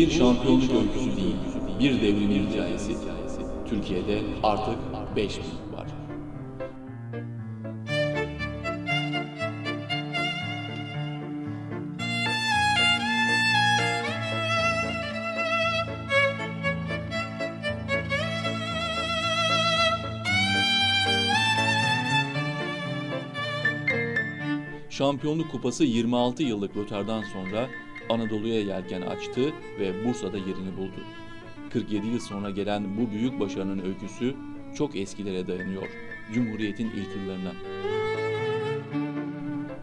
bir şampiyonluk öyküsü değil, bir devrimin hikayesi. Türkiye'de artık 5 büyük var. Şampiyonluk Kupası 26 yıllık rötardan sonra Anadolu'ya yelken açtı ve Bursa'da yerini buldu. 47 yıl sonra gelen bu büyük başarının öyküsü çok eskilere dayanıyor. Cumhuriyet'in ilk yıllarına.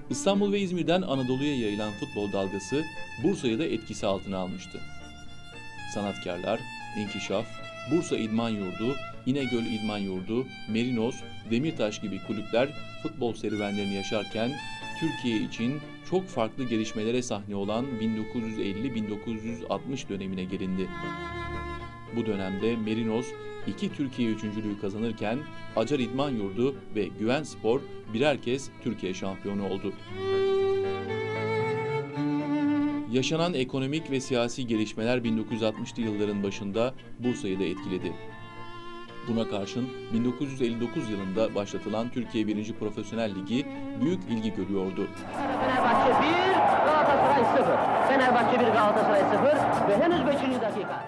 İstanbul ve İzmir'den Anadolu'ya yayılan futbol dalgası Bursa'yı da etkisi altına almıştı. Sanatkarlar, İnkişaf, Bursa İdman Yurdu, İnegöl İdman Yurdu, Merinos, Demirtaş gibi kulüpler futbol serüvenlerini yaşarken Türkiye için çok farklı gelişmelere sahne olan 1950-1960 dönemine gelindi. Bu dönemde Merinos iki Türkiye üçüncülüğü kazanırken Acar İdman Yurdu ve Güven Spor birer kez Türkiye şampiyonu oldu. Yaşanan ekonomik ve siyasi gelişmeler 1960'lı yılların başında Bursa'yı da etkiledi. Buna karşın 1959 yılında başlatılan Türkiye 1. Profesyonel Ligi büyük ilgi görüyordu. Fenerbahçe 1, Galatasaray 0. Fenerbahçe 1, Galatasaray 0 ve henüz 5. dakika.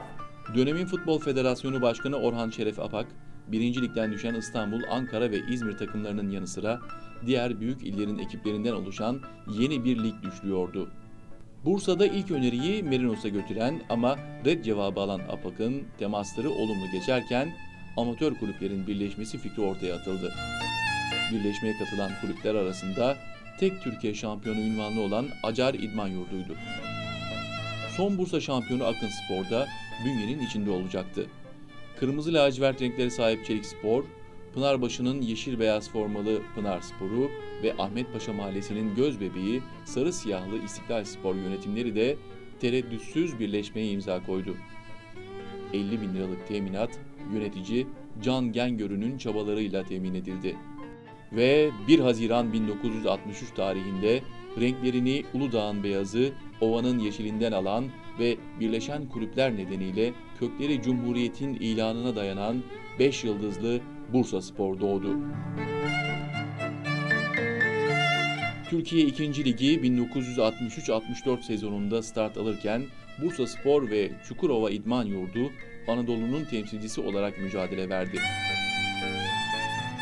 Dönemin Futbol Federasyonu Başkanı Orhan Şeref Apak, 1. Ligden düşen İstanbul, Ankara ve İzmir takımlarının yanı sıra diğer büyük illerin ekiplerinden oluşan yeni bir lig düşlüyordu. Bursa'da ilk öneriyi Merinos'a götüren ama red cevabı alan Apak'ın temasları olumlu geçerken amatör kulüplerin birleşmesi fikri ortaya atıldı. Birleşmeye katılan kulüpler arasında tek Türkiye şampiyonu ünvanlı olan Acar İdman Yurdu'ydu. Son Bursa şampiyonu Akın Spor'da bünyenin içinde olacaktı. Kırmızı lacivert renklere sahip Çelik Spor, Pınarbaşı'nın yeşil beyaz formalı Pınar Sporu ve Ahmet Paşa Mahallesi'nin göz bebeği sarı siyahlı İstiklal Spor yönetimleri de tereddütsüz birleşmeye imza koydu. 50 bin liralık teminat yönetici Can Gengör'ünün çabalarıyla temin edildi. Ve 1 Haziran 1963 tarihinde renklerini Uludağ'ın beyazı, Ova'nın yeşilinden alan ve birleşen kulüpler nedeniyle kökleri Cumhuriyet'in ilanına dayanan 5 yıldızlı Bursa Spor doğdu. Türkiye 2. Ligi 1963-64 sezonunda start alırken Bursa Spor ve Çukurova İdman Yurdu Anadolu'nun temsilcisi olarak mücadele verdi.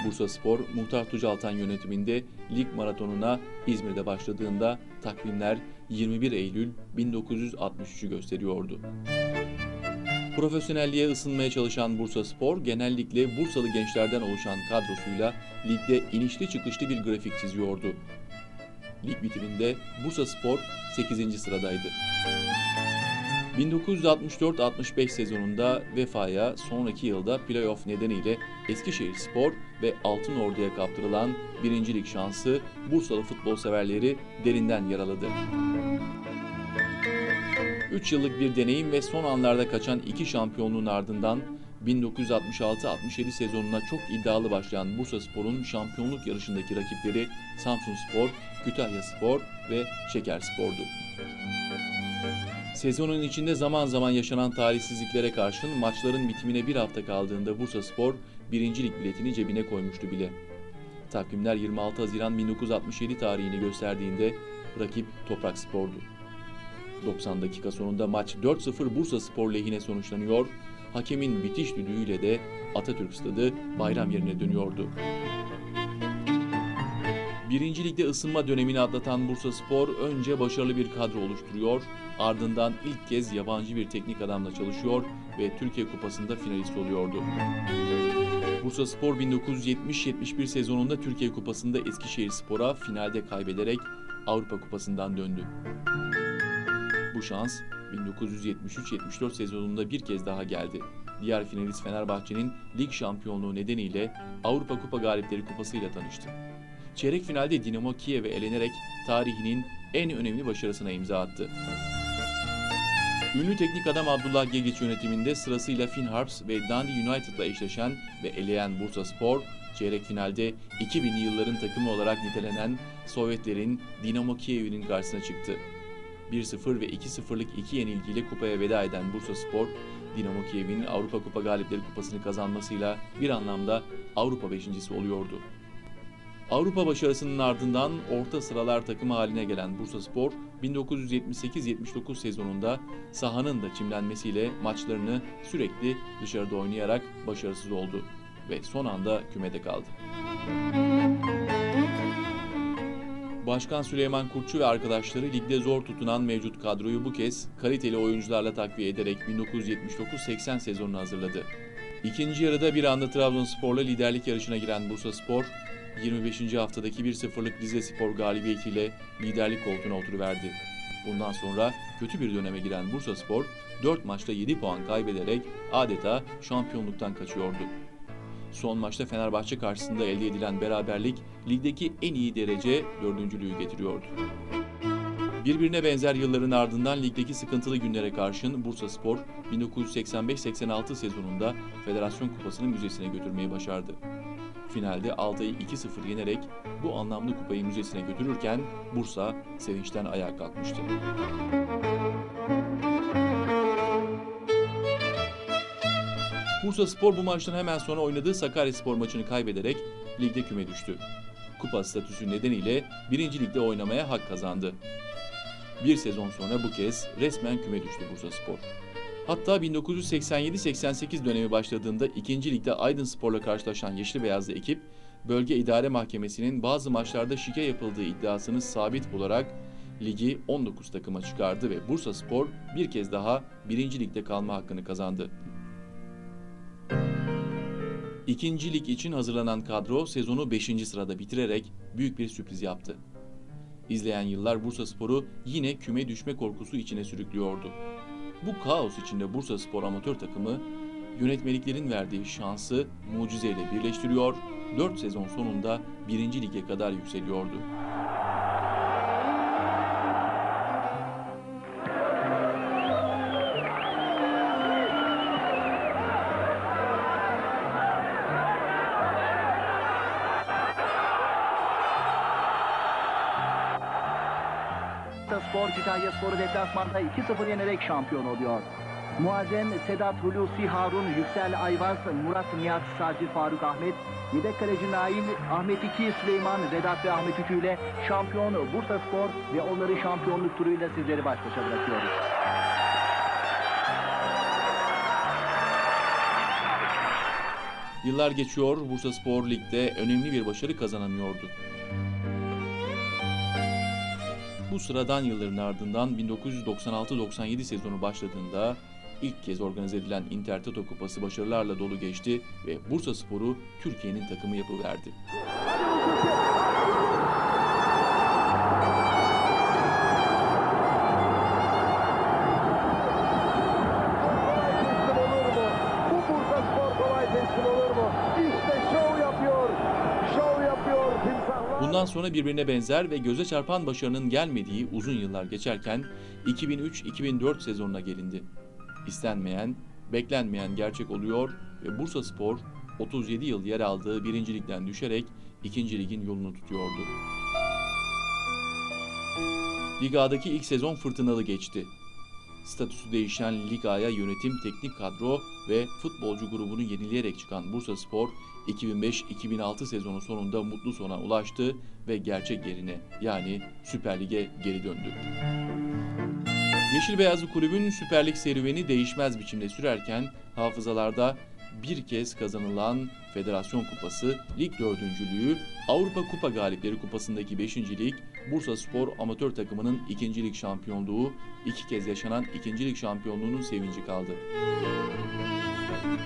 Bursa Spor, Muhtar Tucaltan yönetiminde lig maratonuna İzmir'de başladığında takvimler 21 Eylül 1963'ü gösteriyordu. Profesyonelliğe ısınmaya çalışan Bursa Spor, genellikle Bursalı gençlerden oluşan kadrosuyla ligde inişli çıkışlı bir grafik çiziyordu. Lig bitiminde Bursa Spor 8. sıradaydı. 1964-65 sezonunda Vefa'ya sonraki yılda playoff nedeniyle Eskişehir Spor ve Altın Ordu'ya kaptırılan birincilik şansı Bursalı futbol severleri derinden yaraladı. 3 yıllık bir deneyim ve son anlarda kaçan iki şampiyonluğun ardından 1966-67 sezonuna çok iddialı başlayan Bursa Spor'un şampiyonluk yarışındaki rakipleri Samsun Spor, Kütahya Spor ve Şeker Spor'du. Sezonun içinde zaman zaman yaşanan talihsizliklere karşın maçların bitimine bir hafta kaldığında Bursa Spor birincilik biletini cebine koymuştu bile. Takvimler 26 Haziran 1967 tarihini gösterdiğinde rakip Toprak Spor'du. 90 dakika sonunda maç 4-0 Bursa Spor lehine sonuçlanıyor. Hakemin bitiş düdüğüyle de Atatürk Stadı bayram yerine dönüyordu. Birinci Lig'de ısınma dönemini atlatan Bursa Spor önce başarılı bir kadro oluşturuyor, ardından ilk kez yabancı bir teknik adamla çalışıyor ve Türkiye Kupası'nda finalist oluyordu. Bursa Spor 1970-71 sezonunda Türkiye Kupası'nda Eskişehir Spor'a finalde kaybederek Avrupa Kupası'ndan döndü. Bu şans 1973-74 sezonunda bir kez daha geldi. Diğer finalist Fenerbahçe'nin lig şampiyonluğu nedeniyle Avrupa Kupa Galipleri Kupası ile tanıştı. Çeyrek finalde Dinamo Kiev'e elenerek tarihinin en önemli başarısına imza attı. Ünlü teknik adam Abdullah Gegiç yönetiminde sırasıyla Finn Harps ve Dundee United'la eşleşen ve eleyen Bursa Spor, çeyrek finalde 2000'li yılların takımı olarak nitelenen Sovyetlerin Dinamo Kiev'inin karşısına çıktı. 1-0 ve 2-0'lık iki yenilgiyle kupaya veda eden Bursa Spor, Dinamo Kiev'in Avrupa Kupa Galipleri Kupası'nı kazanmasıyla bir anlamda Avrupa beşincisi oluyordu. Avrupa başarısının ardından orta sıralar takımı haline gelen Bursaspor 1978-79 sezonunda sahanın da çimlenmesiyle maçlarını sürekli dışarıda oynayarak başarısız oldu ve son anda kümede kaldı. Başkan Süleyman Kurtçu ve arkadaşları ligde zor tutunan mevcut kadroyu bu kez kaliteli oyuncularla takviye ederek 1979-80 sezonunu hazırladı. İkinci yarıda bir anda Trabzonspor'la liderlik yarışına giren Bursaspor, 25. haftadaki 1-0'lık Rize Spor galibiyetiyle liderlik koltuğuna oturuverdi. Bundan sonra kötü bir döneme giren Bursaspor 4 maçta 7 puan kaybederek adeta şampiyonluktan kaçıyordu. Son maçta Fenerbahçe karşısında elde edilen beraberlik ligdeki en iyi derece dördüncülüğü getiriyordu. Birbirine benzer yılların ardından ligdeki sıkıntılı günlere karşın Bursaspor 1985-86 sezonunda Federasyon Kupası'nı müzesine götürmeyi başardı. Finalde Altay'ı 2-0 yenerek bu anlamlı kupayı müzesine götürürken Bursa sevinçten ayağa kalkmıştı. Bursa Spor bu maçtan hemen sonra oynadığı Sakaryaspor maçını kaybederek ligde küme düştü. Kupa statüsü nedeniyle 1. Ligde oynamaya hak kazandı. Bir sezon sonra bu kez resmen küme düştü Bursa Spor. Hatta 1987-88 dönemi başladığında 2. Ligde Aydın Spor'la karşılaşan Yeşil Beyazlı ekip, Bölge İdare Mahkemesi'nin bazı maçlarda şike yapıldığı iddiasını sabit bularak ligi 19 takıma çıkardı ve Bursa Spor bir kez daha 1. Ligde kalma hakkını kazandı. İkinci lig için hazırlanan kadro sezonu 5. sırada bitirerek büyük bir sürpriz yaptı. İzleyen yıllar Bursa Spor'u yine küme düşme korkusu içine sürüklüyordu. Bu kaos içinde Bursa Spor amatör takımı yönetmeliklerin verdiği şansı mucizeyle birleştiriyor, 4 sezon sonunda 1. lige kadar yükseliyordu. Spor Kütahya Spor'u deplasmanda 2-0 yenerek şampiyon oluyor. Muazzem Sedat Hulusi Harun, Yüksel Ayvaz, Murat Nihat Sacı Faruk Ahmet, yedek kaleci Nail, Ahmet İki, Süleyman, Vedat ve Ahmet Üçü ile şampiyon Bursa Spor ve onları şampiyonluk turuyla sizleri baş başa bırakıyoruz. Yıllar geçiyor, Bursa Spor Lig'de önemli bir başarı kazanamıyordu. Bu sıradan yılların ardından 1996-97 sezonu başladığında ilk kez organize edilen Intertoto Kupası başarılarla dolu geçti ve Bursa Spor'u Türkiye'nin takımı yapıverdi. Bundan sonra birbirine benzer ve göze çarpan başarının gelmediği uzun yıllar geçerken 2003-2004 sezonuna gelindi. İstenmeyen, beklenmeyen gerçek oluyor ve Bursa Spor 37 yıl yer aldığı 1. ligden düşerek 2. ligin yolunu tutuyordu. Liga'daki ilk sezon fırtınalı geçti. Statüsü değişen Lig A'ya yönetim, teknik kadro ve futbolcu grubunu yenileyerek çıkan Bursa Spor 2005-2006 sezonu sonunda mutlu sona ulaştı ve gerçek yerine yani Süper Lig'e geri döndü. Yeşil Beyazlı Kulübün Süper Lig serüveni değişmez biçimde sürerken hafızalarda bir kez kazanılan Federasyon Kupası, Lig dördüncülüğü, Avrupa Kupa Galipleri Kupası'ndaki beşincilik, Bursa Spor amatör takımının ikincilik şampiyonluğu, iki kez yaşanan ikincilik şampiyonluğunun sevinci kaldı.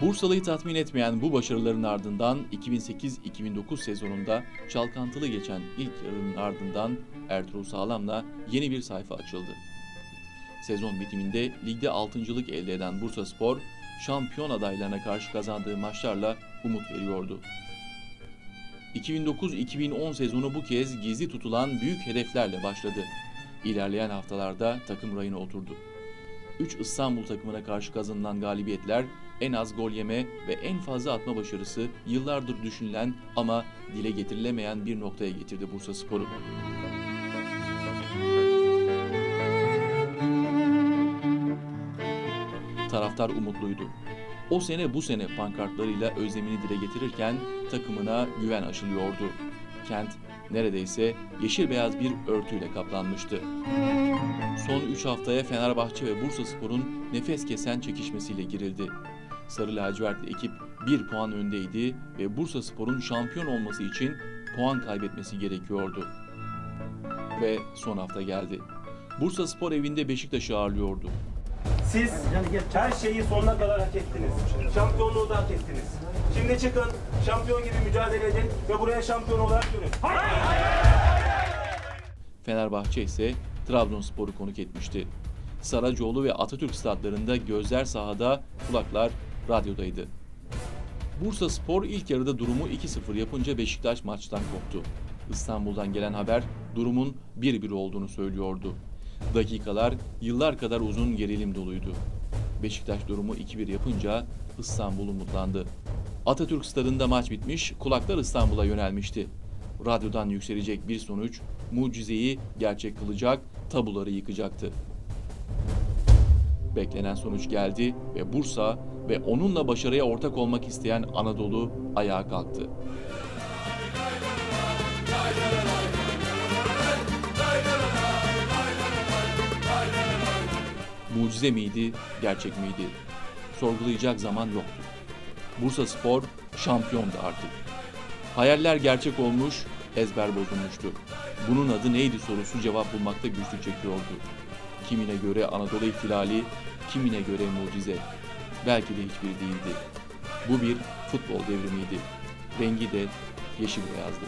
Bursalı'yı tatmin etmeyen bu başarıların ardından 2008-2009 sezonunda çalkantılı geçen ilk yarının ardından Ertuğrul Sağlam'la yeni bir sayfa açıldı. Sezon bitiminde ligde 6.lık elde eden Bursaspor, şampiyon adaylarına karşı kazandığı maçlarla umut veriyordu. 2009-2010 sezonu bu kez gizli tutulan büyük hedeflerle başladı. İlerleyen haftalarda takım rayına oturdu. 3 İstanbul takımına karşı kazanılan galibiyetler en az gol yeme ve en fazla atma başarısı yıllardır düşünülen ama dile getirilemeyen bir noktaya getirdi Bursa Sporu. Taraftar umutluydu. O sene bu sene pankartlarıyla özlemini dile getirirken takımına güven aşılıyordu. Kent neredeyse yeşil beyaz bir örtüyle kaplanmıştı. Son 3 haftaya Fenerbahçe ve Bursaspor'un nefes kesen çekişmesiyle girildi. Sarı lacivertli ekip 1 puan öndeydi ve Bursaspor'un şampiyon olması için puan kaybetmesi gerekiyordu. Ve son hafta geldi. Bursaspor evinde Beşiktaş'ı ağırlıyordu. Siz her şeyi sonuna kadar hak ettiniz. Şampiyonluğu da hak ettiniz. Şimdi çıkın, şampiyon gibi mücadele edin ve buraya şampiyon olarak dönün. Fenerbahçe ise Trabzonspor'u konuk etmişti. Saracoğlu ve Atatürk stadlarında gözler sahada, kulaklar radyodaydı. Bursa Spor ilk yarıda durumu 2-0 yapınca Beşiktaş maçtan koptu. İstanbul'dan gelen haber durumun 1-1 olduğunu söylüyordu. Dakikalar yıllar kadar uzun gerilim doluydu. Beşiktaş durumu 2-1 yapınca İstanbul umutlandı. Atatürk stadında maç bitmiş, kulaklar İstanbul'a yönelmişti. Radyodan yükselecek bir sonuç mucizeyi gerçek kılacak, tabuları yıkacaktı. Beklenen sonuç geldi ve Bursa ve onunla başarıya ortak olmak isteyen Anadolu ayağa kalktı. Mucize miydi, gerçek miydi? Sorgulayacak zaman yoktu. Bursa Spor şampiyondu artık. Hayaller gerçek olmuş, ezber bozulmuştu. Bunun adı neydi sorusu cevap bulmakta güçlük çekiyordu. Kimine göre Anadolu ihtilali, kimine göre mucize. Belki de hiçbiri değildi. Bu bir futbol devrimiydi. Rengi de yeşil beyazdı.